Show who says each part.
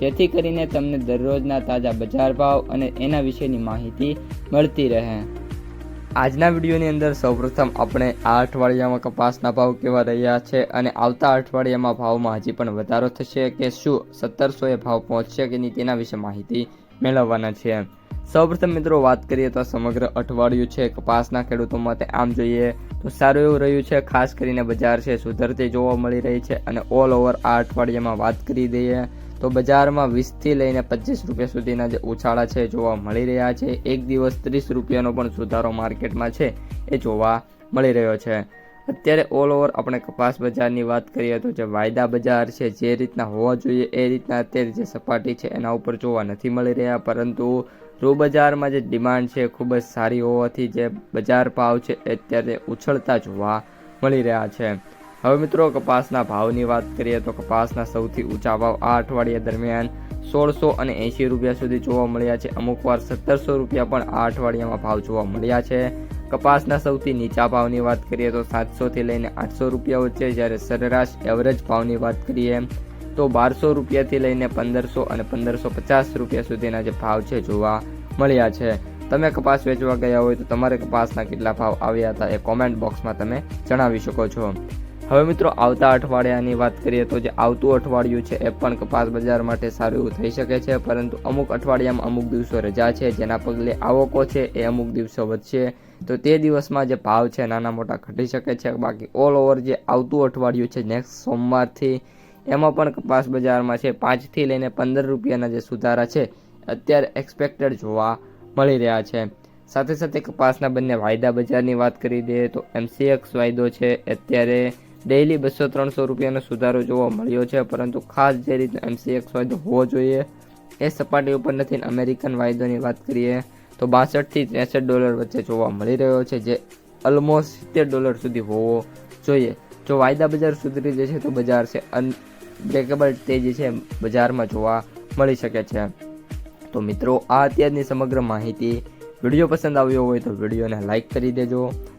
Speaker 1: જેથી કરીને તમને દરરોજના તાજા બજાર ભાવ અને એના વિશેની માહિતી મળતી રહે. આજના વિડીયોની અંદર સૌપ્રથમ આપણે આ અઠવાડિયામાં કપાસના ભાવ કેવા રહ્યા છે અને આવતા અઠવાડિયામાં ભાવમાં હજી પણ વધારો થશે કે શું સત્તરસોએ ભાવ પહોંચશે કે નહીં તેના વિશે માહિતી મેળવવાના છે. સૌપ્રથમ મિત્રો વાત કરીએ તો સમગ્ર અઠવાડિયું છે કપાસના ખેડૂતો માટે આમ જોઈએ તો સારું એવું રહ્યું છે, ખાસ કરીને બજાર છે, સુધરતી જોવા મળી રહી છે અને ઓલ ઓવર આ અઠવાડિયામાં વાત કરી દઈએ તો બજારમાં વીસથી લઈને પચીસ રૂપિયા સુધીના જે ઉછાળા છે જોવા મળી રહ્યા છે. એક દિવસ ત્રીસ રૂપિયાનો પણ સુધારો માર્કેટમાં છે એ જોવા મળી રહ્યો છે. અત્યારે ઓલ ઓવર આપણે કપાસ બજારની વાત કરીએ તો જે વાયદા બજાર છે જે રીતના હોવા જોઈએ એ રીતના અત્યારે જે સપાટી છે એના ઉપર જોવા નથી મળી રહ્યા. પરંતુ રૂ બજારમાં જે ડિમાન્ડ છે ખૂબ જ સારી હોવાથી જે બજાર ભાવ છે એ અત્યારે ઉછળતા જોવા મળી રહ્યા છે. હવે મિત્રો, કપાસના ભાવની વાત કરીએ તો કપાસના સૌથી ઊંચા ભાવ આ અઠવાડિયા દરમિયાન સોળસો અને એંશી રૂપિયા સુધી જોવા મળ્યા છે. અમુક વાર સત્તરસો રૂપિયા પણ આ અઠવાડિયામાં ભાવ જોવા મળ્યા છે. કપાસના સૌથી નીચા ભાવની વાત કરીએ તો સાતસોથી લઈને આઠસો રૂપિયા વચ્ચે, જ્યારે સરેરાશ એવરેજ ભાવની વાત કરીએ તો બારસો રૂપિયાથી લઈને પંદરસો અને પંદરસો પચાસ રૂપિયા સુધીના જે ભાવ છે જોવા મળ્યા છે. તમે કપાસ વેચવા ગયા હોય તો તમારે કપાસના કેટલા ભાવ આવ્યા હતા એ કોમેન્ટ બોક્સમાં તમે જણાવી શકો છો. હવે મિત્રો, આવતા અઠવાડિયાની વાત કરીએ તો જે આવતું અઠવાડિયું છે એ પણ કપાસ બજાર માટે સારું એવું થઈ શકે છે. પરંતુ અમુક અઠવાડિયામાં અમુક દિવસો રજા છે, જેના પગલે આવકો છે એ અમુક દિવસો વધશે. તો તે દિવસમાં જે ભાવ છે નાના મોટા ઘટી શકે છે. બાકી ઓલ ઓવર જે આવતું અઠવાડિયું છે નેક્સ્ટ સોમવારથી, એમાં પણ કપાસ બજારમાં છે પાંચથી લઈને પંદર રૂપિયાના જે સુધારા છે, અત્યારે એક્સપેક્ટેડ જોવા મળી રહ્યા છે. સાથે સાથે કપાસના બંને વાયદા બજારની વાત કરી દઈએ તો એમસીએક્સ વાયદો છે, અત્યારે ડેઇલી બસો ત્રણસો રૂપિયાનો સુધારો જોવા મળ્યો છે, પરંતુ ખાસ જે રીતે એમસીએક્સ વાયદો હોવો જોઈએ. એ સપાટી ઉપર નથી, અમેરિકન વાયદોની વાત કરીએ તો બાસઠથી ત્રેસઠ ડોલર વચ્ચે જોવા મળી રહ્યો છે, જે ઓલમોસ્ટ સિત્તેર ડોલર સુધી હોવો જોઈએ. જો વાયદા બજાર સુધરી જશે તો બજાર છે અનબ્રેકેબલ તેજી છે, બજારમાં જોવા મળી શકે છે. તો મિત્રો, આ અત્યારની સમગ્ર માહિતી. વીડિયો પસંદ આવ્યો હોય તો વિડીયોને લાઇક કરી દેજો.